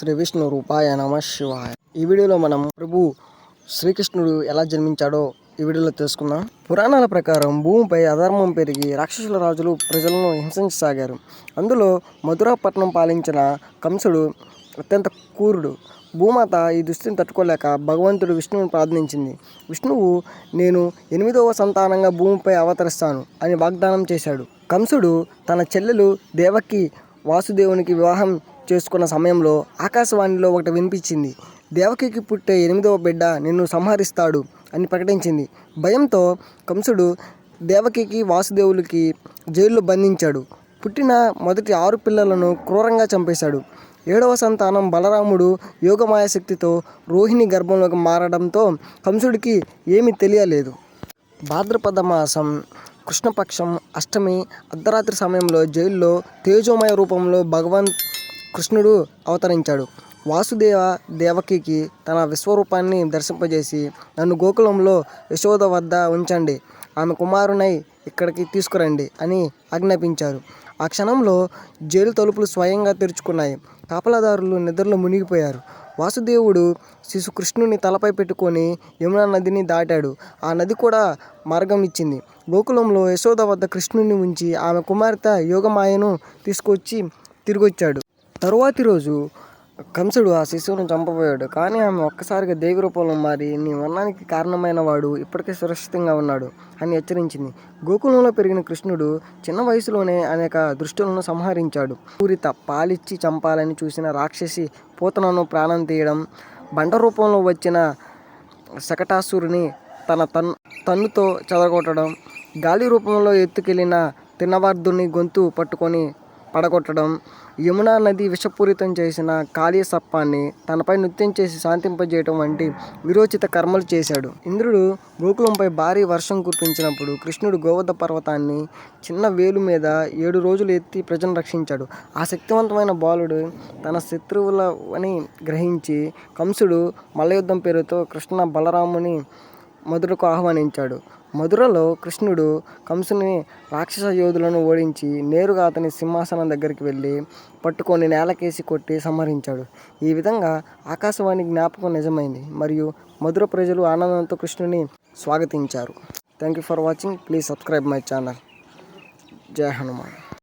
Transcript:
శ్రీ విష్ణు రూపాయ నమ శివాయ. ఈ వీడియోలో మనం ప్రభు శ్రీకృష్ణుడు ఎలా జన్మించాడో ఈ వీడియోలో తెలుసుకుందాం. పురాణాల ప్రకారం భూమిపై అధర్మం పెరిగి రాక్షసుల రాజులు ప్రజలను హింసించసాగారు. అందులో మధురాపట్నం పాలించిన కంసుడు అత్యంత క్రూరుడు. భూమాత ఈ దుస్థితిని తట్టుకోలేక భగవంతుడు విష్ణువుని ప్రార్థించింది. విష్ణువు నేను ఎనిమిదవ సంతానంగా భూమిపై అవతరిస్తాను అని వాగ్దానం చేశాడు. కంసుడు తన చెల్లెలు దేవకి వాసుదేవునికి వివాహం చేసుకున్న సమయంలో ఆకాశవాణిలో ఒకటి వినిపించింది. దేవకికి పుట్టే ఎనిమిదవ బిడ్డ నిన్ను సంహరిస్తాడు అని ప్రకటించింది. భయంతో కంసుడు దేవకికి వాసుదేవులకి జైల్లో బంధించాడు. పుట్టిన మొదటి ఆరు పిల్లలను క్రూరంగా చంపేశాడు. ఏడవ సంతానం బలరాముడు యోగమాయ శక్తితో రోహిణి గర్భంలోకి మారడంతో కంసుడికి ఏమీ తెలియలేదు. భాద్రపద మాసం కృష్ణపక్షం అష్టమి అర్ధరాత్రి సమయంలో జైల్లో తేజోమయ రూపంలో భగవాన్ కృష్ణుడు అవతరించాడు. వాసుదేవ దేవకికి తన విశ్వరూపాన్ని దర్శింపజేసి నన్ను గోకులంలో యశోద వద్ద ఉంచండి. ఆమె కుమారునై ఇక్కడికి తీసుకురండి అని ఆజ్ఞాపించారు. ఆ క్షణంలో జైలు తలుపులు స్వయంగా తెరుచుకున్నాయి. కాపలాదారులు నిద్రలో మునిగిపోయారు. వాసుదేవుడు శిశు కృష్ణుని తలపై పెట్టుకొని యమునా నదిని దాటాడు. ఆ నది కూడా మార్గం ఇచ్చింది. గోకులంలో యశోద వద్ద కృష్ణుని ఉంచి ఆమె కుమార్తె యోగమాయను తీసుకొచ్చి తిరిగొచ్చాడు. తరువాతి రోజు కంసుడు ఆ శిశువును చంపబోయాడు. కానీ ఆమె ఒక్కసారిగా దేవి రూపంలో మారి నీ మరణానికి కారణమైన వాడు ఇప్పటికే సురక్షితంగా ఉన్నాడు అని హెచ్చరించింది. గోకులంలో పెరిగిన కృష్ణుడు చిన్న వయసులోనే అనేక దృష్టులను సంహరించాడు. పూరిత పాలిచ్చి చంపాలని చూసిన రాక్షసి పూతనను ప్రాణం తీయడం బండ రూపంలో వచ్చిన శకటాసురుని తన తన్ తన్నుతో చెదరగొట్టడం గాలి రూపంలో ఎత్తుకెళ్ళిన తిన్నవార్ధుని గొంతు పట్టుకొని పడగొట్టడం యమునా నది విషపూరితం చేసిన కాళీ సర్పాన్ని తనపై నృత్యం చేసి శాంతింపజేయటం వంటి విరోచిత కర్మలు చేశాడు. ఇంద్రుడు గోకులంపై భారీ వర్షం కురిపించినప్పుడు కృష్ణుడు గోవర్ధ పర్వతాన్ని చిన్న వేలు మీద ఏడు రోజులు ఎత్తి ప్రజలను రక్షించాడు. ఆ శక్తివంతమైన బాలుడు తన శత్రువులని గ్రహించి కంసుడు మల్లయుద్ధం పేరుతో కృష్ణ బలరాముని మధురకు ఆహ్వానించాడు. మధురలో కృష్ణుడు కంసుని రాక్షస యోధులను ఓడించి నేరుగా అతని సింహాసనం దగ్గరికి వెళ్ళి పట్టుకొని నేలకేసి కొట్టి సంహరించాడు. ఈ విధంగా ఆకాశవాణి జ్ఞాపకం నిజమైంది మరియు మధుర ప్రజలు ఆనందంతో కృష్ణుని స్వాగతించారు. Thank you for watching please subscribe my channel జై హనుమాన్.